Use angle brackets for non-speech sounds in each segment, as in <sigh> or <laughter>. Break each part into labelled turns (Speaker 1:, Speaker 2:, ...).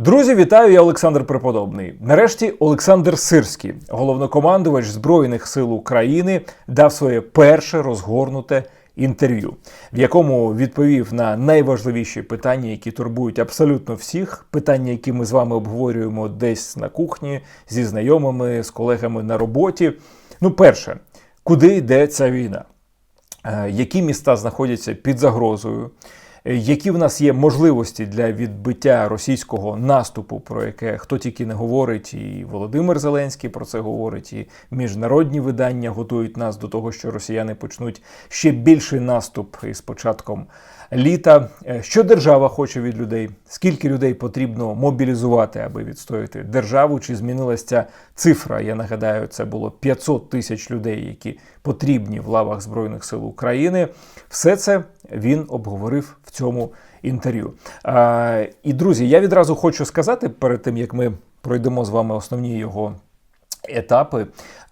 Speaker 1: Друзі, вітаю! Я Олександр Преподобний. Нарешті Олександр Сирський, головнокомандувач Збройних сил України, дав своє перше розгорнуте інтерв'ю, в якому відповів на найважливіші питання, які турбують абсолютно всіх. Питання, які ми з вами обговорюємо десь на кухні зі знайомими, з колегами на роботі. Ну, перше, куди йде ця війна? Е, Які міста знаходяться під загрозою? Е, Які в нас є можливості для відбиття російського наступу, про яке хто тільки не говорить, і Володимир Зеленський про це говорить, і міжнародні видання готують нас до того, що росіяни почнуть ще більший наступ із початком літа. Е, Що держава хоче від людей? Скільки людей потрібно мобілізувати, аби відстояти державу? Чи змінилася ця цифра? Я нагадаю, це було 500 тисяч людей, які потрібні в лавах Збройних сил України. Все це він обговорив в цьому інтерв'ю. А, і друзі, я відразу хочу сказати перед тим, як ми пройдемо з вами основні його етапи,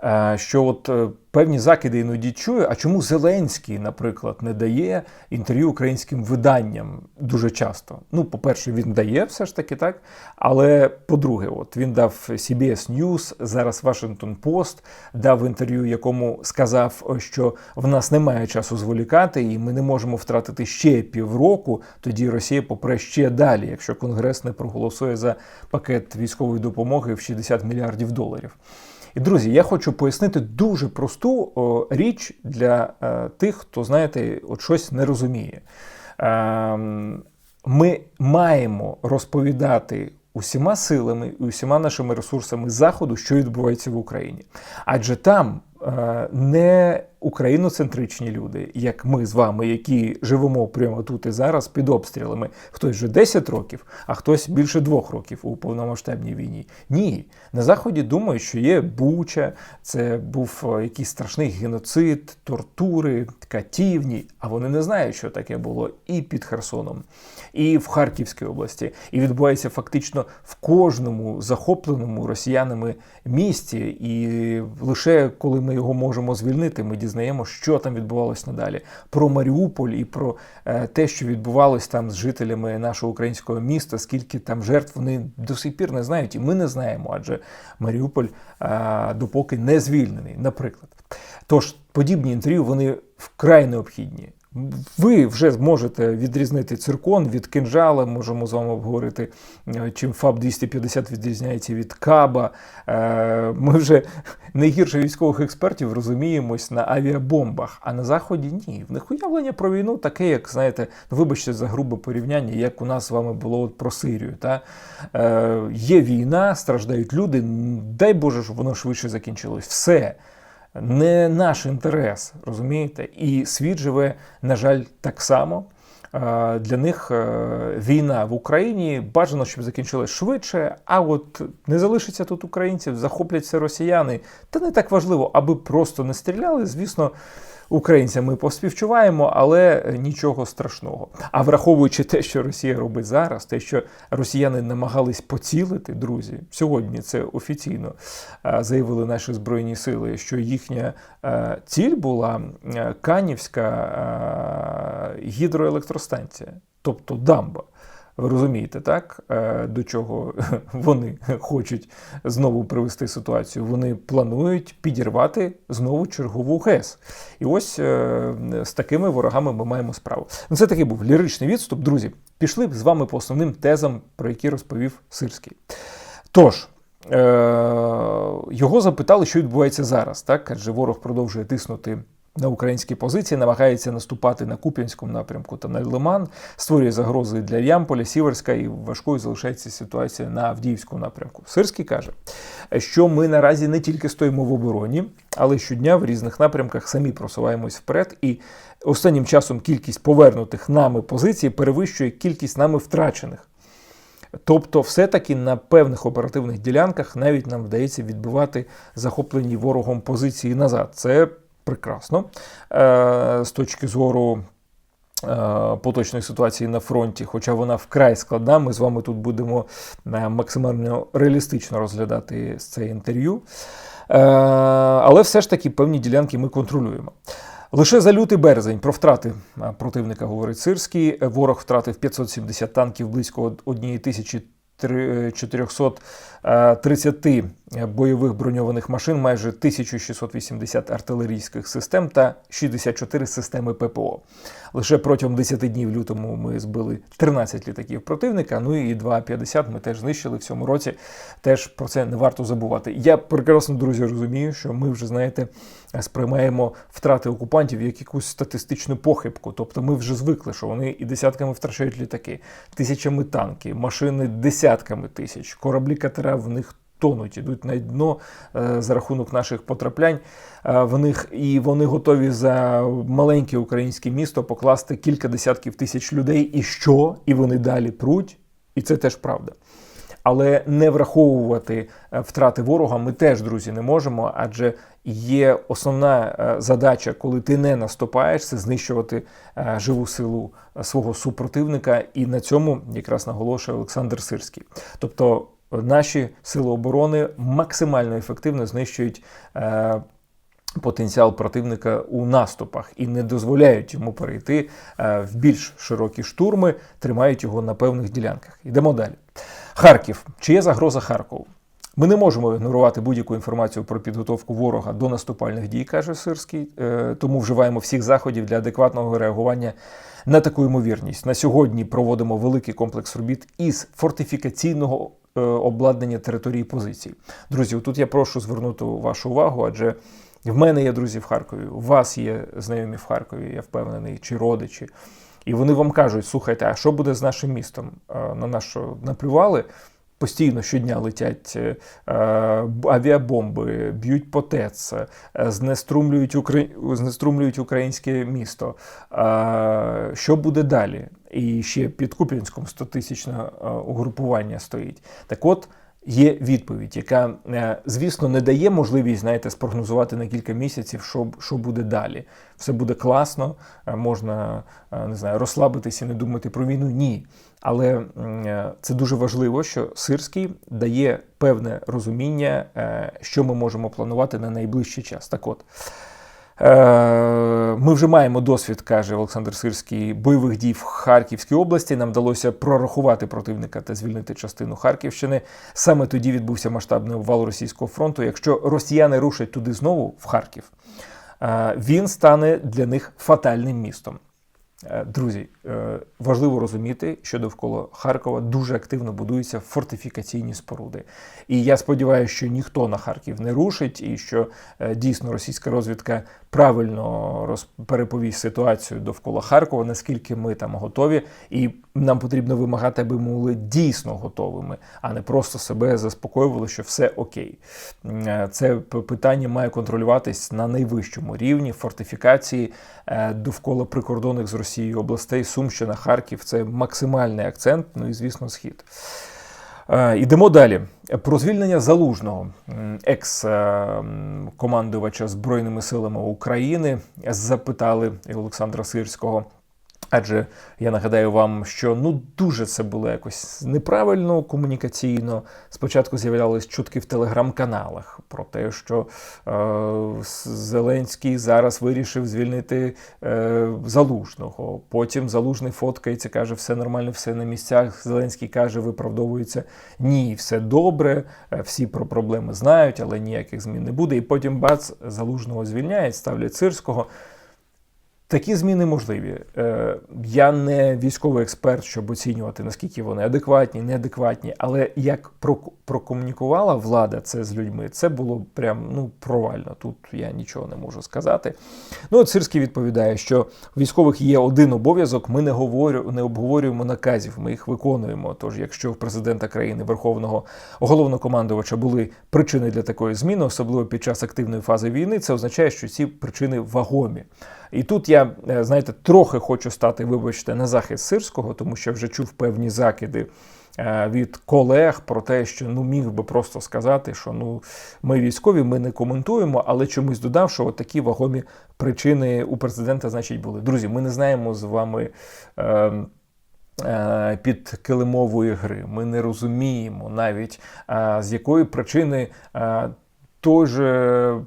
Speaker 1: е, що от е, певні закиди іноді чую, а чому Зеленський, наприклад, не дає інтерв'ю українським виданням дуже часто? Ну, по-перше, він дає все ж таки так. Але по-друге, от він дав CBS News, зараз Washington Post, дав інтерв'ю, якому сказав, що в нас немає часу зволікати, і ми не можемо втратити ще півроку. Тоді Росія попре ще далі, якщо Конгрес не проголосує за пакет військової допомоги в 60 мільярдів доларів. І друзі, я хочу пояснити дуже просту о, річ для е, тих, хто, знаєте, от щось не розуміє. Е, ми маємо розповідати усіма силами і усіма нашими ресурсами Заходу, що відбувається в Україні. Адже там е, не україноцентричні люди, як ми з вами, які живемо прямо тут і зараз під обстрілами. Хтось вже 10 років, а хтось більше двох років у повномасштабній війні. Ні, на заході думають, що є Буча, це був е, якийсь страшний геноцид, тортури, катівні. А вони не знають, що таке було і під Херсоном, і в Харківській області, і відбувається фактично в кожному захопленому росіянами місті. І лише коли ми його можемо звільнити, ми дізнаємо, що там відбувалось надалі. Про Маріуполь і про е, те, що відбувалось там з жителями нашого українського міста, скільки там жертв вони до сих пір не знають, і ми не знаємо, адже Маріуполь е, допоки не звільнений, наприклад. Тож подібні інтерв'ю вони вкрай необхідні. Ви вже зможете відрізнити циркон від кинжала. Можемо з вами обговорити, е, чим ФАБ 250 відрізняється від Каба. Е, Ми вже не гірше військових експертів розуміємось на авіабомбах, а на заході ні. В них уявлення про війну таке, як знаєте, ну вибачте за грубе порівняння, як у нас з вами було от про Сирію. Та? Е, Є війна, страждають люди. Дай Боже, щоб воно швидше закінчилось. Все не наш інтерес, розумієте? І світ живе, на жаль, так само. Для них е, війна в Україні бажано, щоб закінчилась швидше, а от не залишиться тут українців, захопляться росіяни. Та не так важливо, аби просто не стріляли. Звісно, українцям ми поспівчуваємо, але нічого страшного. А враховуючи те, що Росія робить зараз, те, що росіяни намагались поцілити, друзі, сьогодні це офіційно е, заявили наші збройні сили, що їхня е, ціль була е, Канівська гідроелектростанція, тобто дамба. Ви розумієте, так? Е, До чого <laughs> вони хочуть знову привести ситуацію? Вони планують підірвати знову чергову ГЕС. І ось е, з такими ворогами ми маємо справу. Ну, Це такий був ліричний відступ. Друзі, пішли з вами по основним тезам, про які розповів Сирський. Тож. е, Його запитали, що відбувається зараз, так? Адже ворог продовжує тиснути на українські позиції, намагається наступати на Куп'янському напрямку та на Лиман, створює загрози для Ямполя, Сіверська і важкою залишається ситуація на Авдіївському напрямку. Сирський каже, що ми наразі не тільки стоїмо в обороні, але щодня в різних напрямках самі просуваємось вперед. І останнім часом кількість повернутих нами позицій перевищує кількість нами втрачених. Тобто, все-таки на певних оперативних ділянках навіть нам вдається відбивати захоплені ворогом позиції назад. Це прекрасно е, з точки зору. е, Поточної ситуації на фронті, хоча вона вкрай складна, ми з вами тут будемо е, максимально реалістично розглядати це інтерв'ю. Але все ж таки певні ділянки ми контролюємо. Лише за лютий березень про втрати противника говорить Сирський. Ворог втратив 570 танків, близько 1000 три- 430 бойових броньованих машин, майже 1680 артилерійських систем та 64 системи ППО. Лише протягом 10 днів лютому ми збили 13 літаків противника. Ну і 2,50 ми теж знищили в цьому році. Теж про це не варто забувати. Я прекрасно, друзі, розумію, що ми вже знаєте сприймаємо втрати окупантів як якусь статистичну похибку. Тобто ми вже звикли, що вони і десятками втрачають літаки, тисячами танки, машини десятками тисяч, кораблі катера в них. Тонуть, ідуть на дно е, за рахунок наших потраплянь е, в них, і вони готові за маленьке українське місто покласти кілька десятків тисяч людей. І що? І вони далі пруть, і це теж правда. Але не враховувати е, втрати ворога ми теж, друзі, не можемо, адже є основна е, задача, коли ти не наступаєш, це знищувати е, живу силу свого супротивника. І на цьому якраз наголошує Олександр Сирський. Тобто наші сили оборони максимально ефективно знищують. Потенціал противника у наступах і не дозволяють йому перейти е, в більш широкі штурми, тримають його на певних ділянках. Йдемо далі. Харків. Чи є загроза Харкову? Ми не можемо ігнорувати будь-яку інформацію про підготовку ворога до наступальних дій, каже Сирський. Е, Тому вживаємо всіх заходів для адекватного реагування на таку ймовірність. На сьогодні проводимо великий комплекс робіт із фортифікаційного е, обладнання території позицій. Друзі, тут я прошу звернути вашу увагу, адже в мене є друзі в Харкові, у вас є знайомі в Харкові, я впевнений, чи родичі. І вони вам кажуть: слухайте, а що буде з нашим містом? Е, На що наплювали? Постійно щодня летять е, авіабомби, б'ють по ТЕЦ, е, знеструмлюють, Украї... знеструмлюють українське місто. Е, Що буде далі? І ще під Куп'янськом 100-тисячне е, угрупування стоїть. Так от. Є відповідь, яка, е, звісно, не дає можливість, знаєте, спрогнозувати на кілька місяців, що, що буде далі. Все буде класно, е, можна е, не знаю, розслабитися і не думати про війну. Ні. Але це дуже важливо, що Сирський дає певне розуміння, що ми можемо планувати на найближчий час. Так от. Е, Ми вже маємо досвід, каже Олександр Сирський, бойових дій в Харківській області. Нам вдалося прорахувати противника та звільнити частину Харківщини. Саме тоді відбувся масштабний обвал російського фронту. Якщо росіяни рушать туди знову, в Харків, е, він стане для них фатальним містом. Е, Друзі, е, важливо розуміти, що довкола Харкова дуже активно будуються фортифікаційні споруди. І я сподіваюся, що ніхто на Харків не рушить, і що е, дійсно російська розвідка правильно переповість ситуацію довкола Харкова, наскільки ми там готові, і нам потрібно вимагати, аби ми були дійсно готовими, а не просто себе заспокоювали, що все окей. Це питання має контролюватись на найвищому рівні фортифікації довкола прикордонних з Росією областей Сумщина, Харків. Це максимальний акцент. Ну і звісно, схід. Йдемо Ідемо далі. Про звільнення залужного екс-командувача Збройними силами України запитали Олександра Сирського. Адже я нагадаю вам, що ну дуже це було якось неправильно комунікаційно. Спочатку з'являлись чутки в телеграм-каналах про те, що е, Зеленський зараз вирішив звільнити е, залужного. Потім залужний фоткається, каже, все нормально, все на місцях. Зеленський каже, виправдовується ні, все добре, е, всі про проблеми знають, але ніяких змін не буде. І потім бац, залужного звільняють, ставлять сирського. Такі зміни можливі. Е, Я не військовий експерт, щоб оцінювати, наскільки вони адекватні, неадекватні. Але як прокомунікувала влада це з людьми, це було прям ну провально. Тут я нічого не можу сказати. Ну, от Сирський відповідає, що у військових є один обов'язок. Ми не говорю, не обговорюємо наказів, ми їх виконуємо. Тож, якщо в президента країни Верховного головнокомандувача були причини для такої зміни, особливо під час активної фази війни, це означає, що ці причини вагомі. І тут я, е, знаєте, трохи хочу стати, вибачте, на захист сирського, тому що вже чув певні закиди е, від колег про те, що ну міг би просто сказати, що ну ми військові, ми не коментуємо, але чомусь додав, що такі вагомі причини у президента, значить, були. Друзі, ми не знаємо з вами. Е, е, Під килимової гри ми не розуміємо навіть е, з якої причини е, той же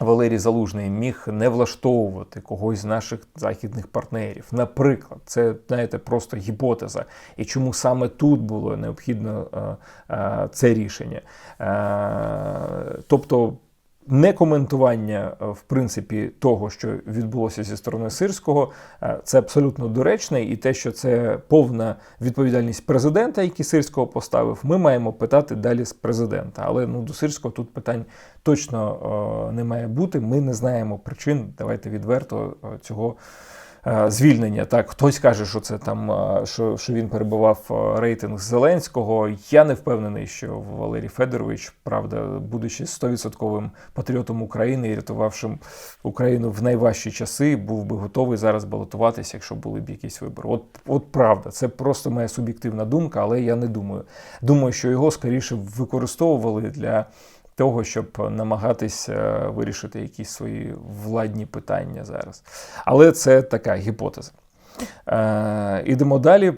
Speaker 1: Валерій Залужний міг не влаштовувати когось з наших західних партнерів. Наприклад, це знаєте, просто гіпотеза. І чому саме тут було необхідно е, е, це рішення? Е, тобто не коментування е, в принципі того, що відбулося зі сторони сирського, е, це абсолютно доречне, і те, що це повна відповідальність президента, який сирського поставив, ми маємо питати далі з президента. Але ну до сирського тут питань точно о, не має бути. Ми не знаємо причин. Давайте відверто цього. Е, звільнення. Так, хтось каже, що це там е, що, що він перебував е, рейтинг Зеленського. Я не впевнений, що Валерій Федорович, правда, будучи 100% патріотом України і рятувавшим Україну в найважчі часи, був би готовий зараз балотуватися, якщо були б якісь вибори. От, от правда, це просто моя суб'єктивна думка, але я не думаю. Думаю, що його скоріше використовували для того, щоб намагатись вирішити якісь свої владні питання зараз. Але це така гіпотеза. Е, ідемо далі.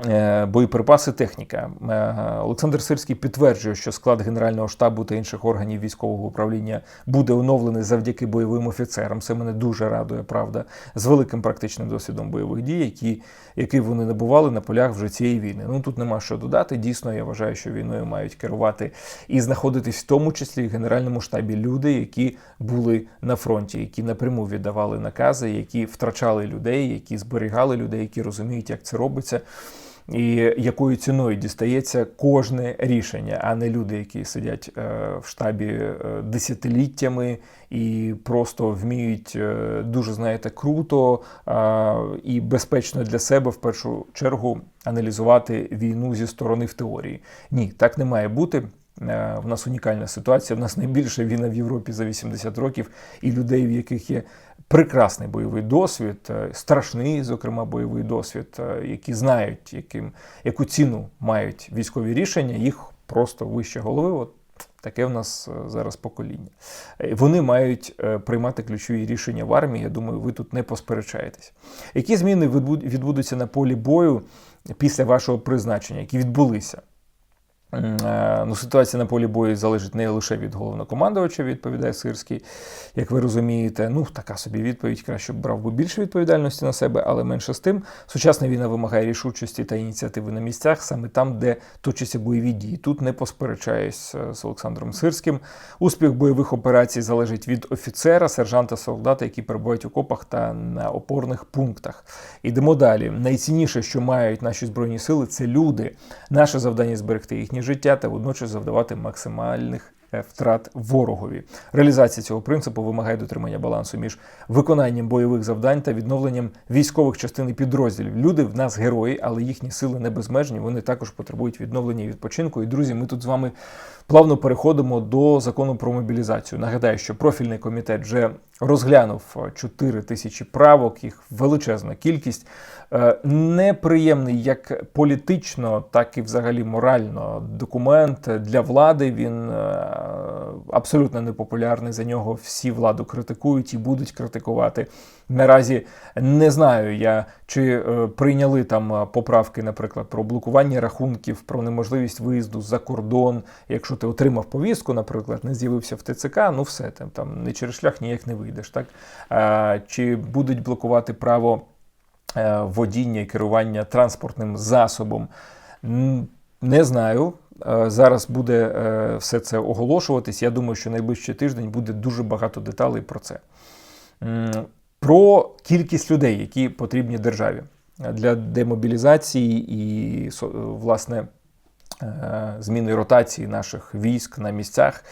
Speaker 1: Е, боєприпаси, техніка. Е, Олександр Сирський підтверджує, що склад Генерального штабу та інших органів військового управління буде оновлений завдяки бойовим офіцерам. Це мене дуже радує, правда, з великим практичним досвідом бойових дій, які які вони набували на полях вже цієї війни. Ну тут нема що додати. Дійсно, я вважаю, що війною мають керувати і знаходитись в тому числі в генеральному штабі люди, які були на фронті, які напряму віддавали накази, які втрачали людей, які зберігали людей, які розуміють, як це робиться і якою ціною дістається кожне рішення, а не люди, які сидять е, в штабі е, десятиліттями і просто вміють е, дуже знаєте круто і безпечно для себе в першу чергу аналізувати війну зі сторони в теорії. Ні, так не має бути. В нас унікальна ситуація. В нас найбільша війна в Європі за 80 років, і людей, в яких є прекрасний бойовий досвід, е, страшний, зокрема, бойовий досвід, е, які знають, яким, яку ціну мають військові рішення, їх просто вище голови. От Таке в нас е, зараз покоління. Вони мають приймати ключові рішення в армії. Я думаю, ви тут не посперечаєтесь. Які зміни відбудуться на полі бою після вашого призначення, які відбулися? Е, ну, Ситуація на полі бою залежить не лише від головнокомандувача, відповідає Сирський, як ви розумієте. Ну, така собі відповідь краще б брав би більше відповідальності на себе, але менше з тим. Сучасна війна вимагає рішучості та ініціативи на місцях, саме там, де точаться бойові дії. Тут не посперечаюсь е, з Олександром Сирським. Успіх бойових операцій залежить від офіцера, сержанта, солдата, які перебувають у копах та на опорних пунктах. Ідемо далі. Найцінніше, що мають наші збройні сили, це люди. Наше завдання зберегти їхні життя та водночас завдавати максимальних втрат ворогові. Реалізація цього принципу вимагає дотримання балансу між виконанням бойових завдань та відновленням військових частин і підрозділів. Люди в нас герої, але їхні сили не безмежні. Вони також потребують відновлення і відпочинку. І друзі, ми тут з вами плавно переходимо до закону про мобілізацію. Нагадаю, що профільний комітет вже розглянув 4 тисячі правок, їх величезна кількість. Е, неприємний як політично, так і взагалі морально документ для влади. Він е, абсолютно непопулярний. За нього всі владу критикують і будуть критикувати. Наразі не знаю я, чи е, прийняли там поправки, наприклад, про блокування рахунків, про неможливість виїзду за кордон. Якщо ти отримав повістку, наприклад, не з'явився в ТЦК, ну все там там не через шлях ніяк не вийдеш. Так чи будуть блокувати право? Е, водіння і керування транспортним засобом. Не знаю. Е, зараз буде е, все це оголошуватись. Я думаю, що найближчий тиждень буде дуже багато деталей про це. Про кількість людей, які потрібні державі для демобілізації і, власне, зміни ротації наших військ на місцях.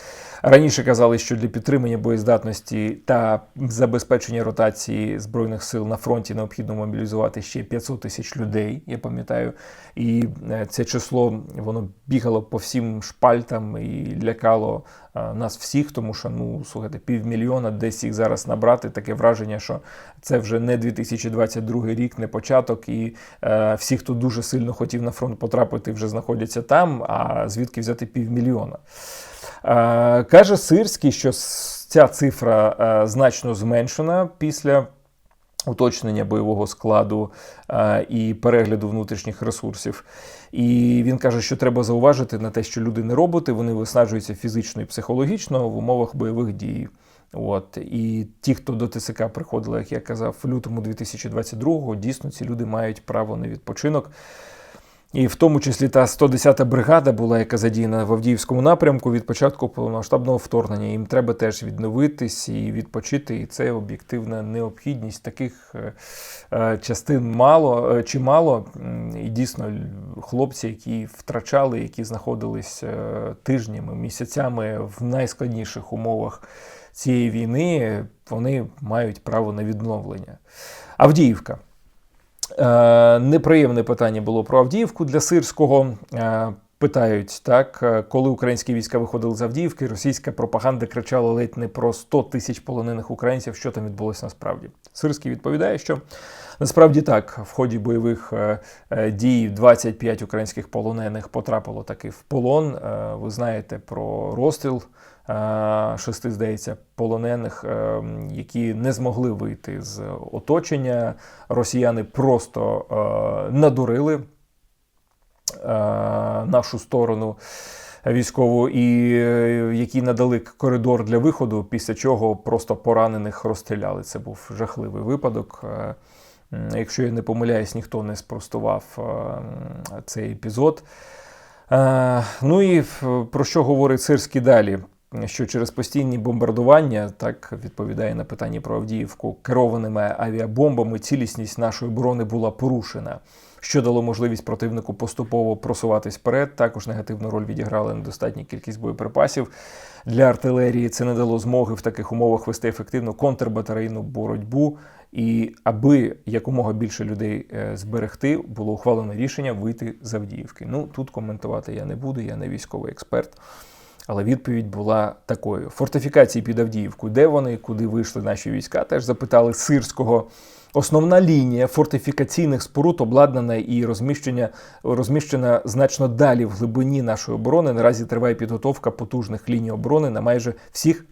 Speaker 1: Раніше казали, що для підтримання боєздатності та забезпечення ротації збройних сил на фронті необхідно мобілізувати ще 500 тисяч людей. Я пам'ятаю, і е, це число воно бігало по всім шпальтам і лякало е, нас всіх, тому що ну слухайте, півмільйона десь їх зараз набрати. Таке враження, що це вже не 2022 рік, не початок, і е, всі, хто дуже сильно хотів на фронт потрапити, вже знаходяться там. А звідки взяти півмільйона? Е, каже Сирський, що ця цифра е, значно зменшена після уточнення бойового складу е, і перегляду внутрішніх ресурсів. І він каже, що треба зауважити на те, що люди не роботи, вони виснажуються фізично і психологічно в умовах бойових дій. От і ті, хто до ТСК приходили, як я казав, в лютому 2022-го, дійсно ці люди мають право на відпочинок. І в тому числі та 110-та бригада була, яка задіяна в Авдіївському напрямку від початку повномасштабного вторгнення. Їм треба теж відновитись і відпочити. І це об'єктивна необхідність. Таких е, е, частин мало е, чимало. І дійсно, хлопці, які втрачали, які знаходились тижнями, місяцями в найскладніших умовах цієї війни, вони мають право на відновлення. Авдіївка. Е, неприємне питання було про Авдіївку для Сирського. Е, питають так, е, коли українські війська виходили з Авдіївки, російська пропаганда кричала ледь не про 100 тисяч полонених українців. Що там відбулося насправді? Сирський відповідає, що насправді так в ході бойових дій 25 українських полонених потрапило таки в полон. Ви знаєте про розстріл Е, шести, здається, полонених, е, які не змогли вийти з оточення. Росіяни просто е, надурили нашу сторону. Військову і які надали коридор для виходу, після чого просто поранених розстріляли. Це був жахливий випадок. Якщо я не помиляюсь, ніхто не спростував цей епізод. Ну і про що говорить Сирський далі? що через постійні бомбардування, так відповідає на питання про Авдіївку, керованими авіабомбами цілісність нашої оборони була порушена, що дало можливість противнику поступово просуватись вперед. Також негативну роль відіграла недостатня кількість боєприпасів для артилерії. Це не дало змоги в таких умовах вести ефективну контрбатарейну боротьбу. І аби якомога більше людей е, зберегти, було ухвалено рішення вийти з Авдіївки. Ну тут коментувати я не буду, я не військовий експерт. Але відповідь була такою: фортифікації під Авдіївку, де вони, куди вийшли наші війська, теж запитали сирського. Основна лінія фортифікаційних споруд обладнана і розміщення розміщена значно далі в глибині нашої оборони. Наразі триває підготовка потужних ліній оборони на майже всіх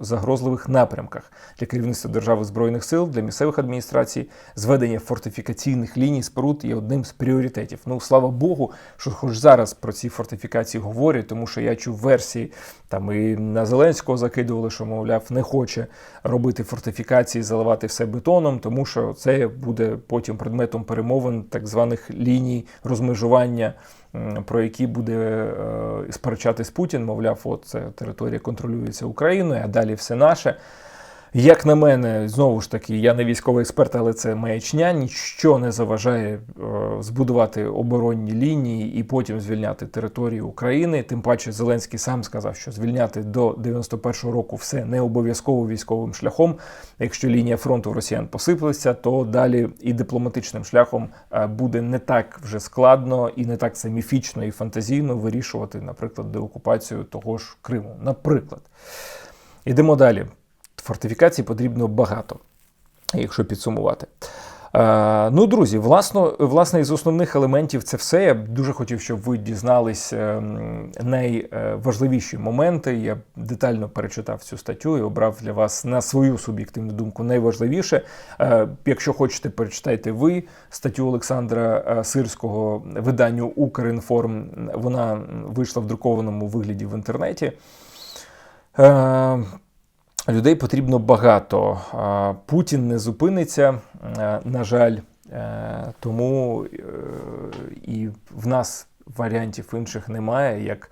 Speaker 1: загрозливих напрямках для керівництва держави збройних сил для місцевих адміністрацій. Зведення фортифікаційних ліній споруд є одним з пріоритетів. Ну слава Богу, що хоч зараз про ці фортифікації говорять, тому що я чув версії там і на Зеленського закидували, що мовляв не хоче робити фортифікації, заливати все бетоном, тому що що це буде потім предметом перемовин так званих ліній розмежування, про які буде е, сперечатись Путін. Мовляв, от це територія контролюється Україною, а далі все наше. Як на мене, знову ж таки, я не військовий експерт, але це маячня. Нічого не заважає е, збудувати оборонні лінії і потім звільняти територію України. Тим паче Зеленський сам сказав, що звільняти до 91-го року все не обов'язково військовим шляхом. Якщо лінія фронту росіян посипалася, то далі і дипломатичним шляхом е, буде не так вже складно і не так це міфічно і фантазійно вирішувати, наприклад, деокупацію того ж Криму. Наприклад, ідемо далі. Фортифікацій потрібно багато, якщо підсумувати. Е, ну, друзі, власно, власне, із основних елементів це все. Я дуже хотів, щоб ви дізнались е, найважливіші моменти. Я детально перечитав цю статтю і обрав для вас на свою суб'єктивну думку найважливіше. Е, якщо хочете, перечитайте ви статтю Олександра Сирського виданню Укрінформ. Вона вийшла в друкованому вигляді в інтернеті. Людей потрібно багато. Путін не зупиниться, е, на жаль, е, тому е, і в нас варіантів інших немає, як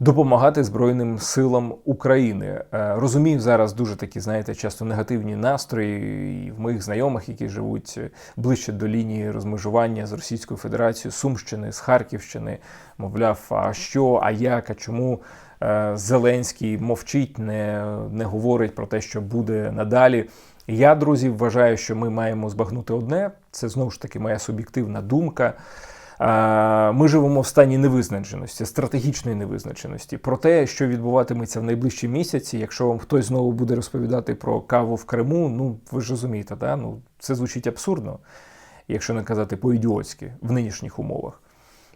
Speaker 1: допомагати Збройним силам України. Розумію, зараз дуже такі, знаєте, часто негативні настрої і в моїх знайомих, які живуть ближче до лінії розмежування з Російською Федерацією, Сумщини, з Харківщини, мовляв, а що, а як, а чому. Е, Зеленський мовчить, не, не говорить про те, що буде надалі. Я, друзі, вважаю, що ми маємо збагнути одне. Це знову ж таки моя суб'єктивна думка. Е, ми живемо в стані невизначеності, стратегічної невизначеності. Про те, що відбуватиметься в найближчі місяці, якщо вам хтось знову буде розповідати про каву в Криму, ну ви ж розумієте, да? ну це звучить абсурдно, якщо не казати по-ідіотськи в нинішніх умовах.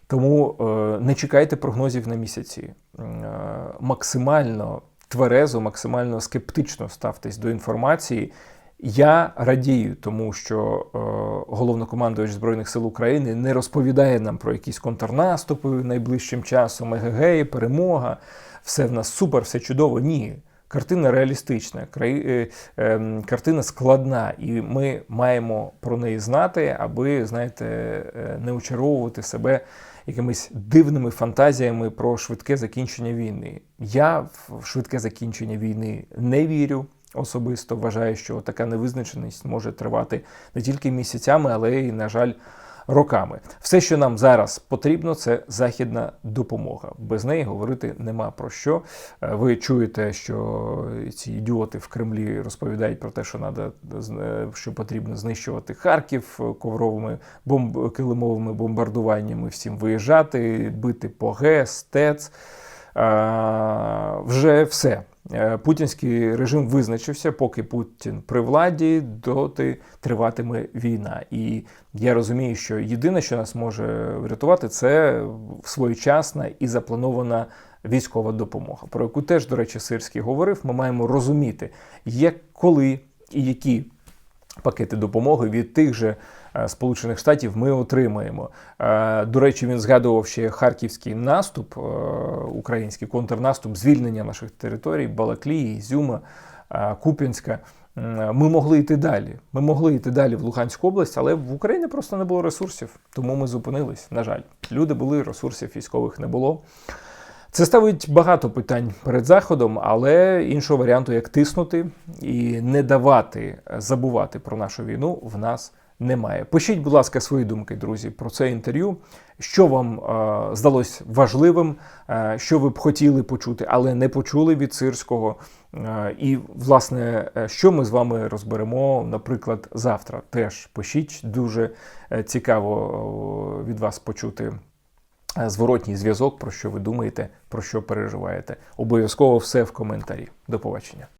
Speaker 1: Тому е, не чекайте прогнозів на місяці. Е, максимально тверезо, максимально скептично ставтесь до інформації. Я радію, тому що е, головнокомандувач Збройних сил України не розповідає нам про якісь контрнаступи найближчим часом, ЕГГ, перемога, все в нас супер, все чудово. Ні. картина реалістична, краї- е, ем, картина складна, і ми маємо про неї знати, аби знаєте, е, не очаровувати себе якимись дивними фантазіями про швидке закінчення війни. Я в швидке закінчення війни не вірю. Особисто вважаю, що така невизначеність може тривати не тільки місяцями, але й, на жаль, роками. Все, що нам зараз потрібно, це західна допомога. Без неї говорити нема про що. Е, Ви чуєте, що ці ідіоти в Кремлі розповідають про те, що надо, е, що потрібно знищувати Харків е, ковровими бомб килимовими бомбардуваннями, всім виїжджати, бити по ГЕС, ТЕЦ. Е, Вже все. Е, Путінський режим визначився, поки Путін при владі, доти триватиме війна. І я розумію, що єдине, що нас може врятувати, це своєчасна і запланована військова допомога, про яку теж, до речі, Сирський говорив. Ми маємо розуміти, як коли і які пакети допомоги від тих же Сполучених Штатів ми отримаємо. Е, До речі, він згадував ще харківський наступ, е, український контрнаступ, звільнення наших територій, Балаклії, Ізюма, е, Куп'янська. Ми могли йти далі. Ми могли йти далі в Луганську область, але в Україні просто не було ресурсів, тому ми зупинились. На жаль, люди були, ресурсів військових не було. Це ставить багато питань перед заходом, але іншого варіанту, як тиснути і не давати е, забувати про нашу війну, в нас немає. Пишіть, будь ласка, свої думки, друзі, про це інтерв'ю. Що вам е, здалось важливим, е, що ви б хотіли почути, але не почули від сирського. Е, і, власне, е, що ми з вами розберемо, наприклад, завтра. Теж пишіть дуже е, цікаво е, від вас почути зворотній зв'язок, про що ви думаєте, про що переживаєте. Обов'язково все в коментарі. До побачення.